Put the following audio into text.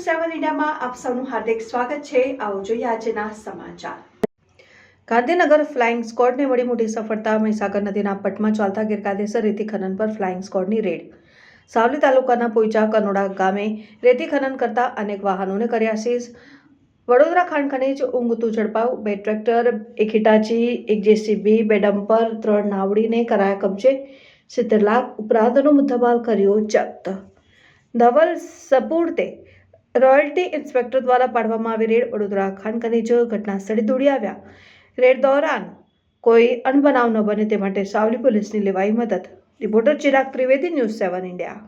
સેવન ઇન્ડિયામાં આપ સૌનું હાર્દિક સ્વાગત છે. આવો જોઈએ આજના સમાચાર. ગાંધીનગર ફ્લાઇંગ સ્કોડને મળી મોટી સફળતા, મહીસાગર નદીના પટમાં ચાલતા ગેરકાયદેસર રેતી ખનન પર ફ્લાઇંગ સ્કોડની રેડ. સાવલી તાલુકાના પોઈચા, કનોડા ગામે રેતી ખનન કરતા અનેક વાહનોને કર્યા સીઝ. વડોદરા ખાણ ખનીજ ઊંઘતું ઝડપાવ બે ટ્રેક્ટર, એક હિટાચી, એક જેસીબી, બે ડમ્પર, ત્રણ નાવડીને કરાયા કબજે. સિત્તેર લાખ ઉપરાંતનો મુદ્દામાલ કર્યો જપ્ત. ધવલ સપૂર્તે રોયલ્ટી ઇન્સ્પેક્ટર દ્વારા પાડવામાં આવી રેડ વડોદરા ખાન ખનીજ ઘટના સ્થળે દોડી આવ્યા. રેડ દોરાન કોઈ અનબનાવ ન બને તે માટે સાવલી પોલીસની લેવાઈ મદદ. Reporter Chirag Trivedi, news seven India.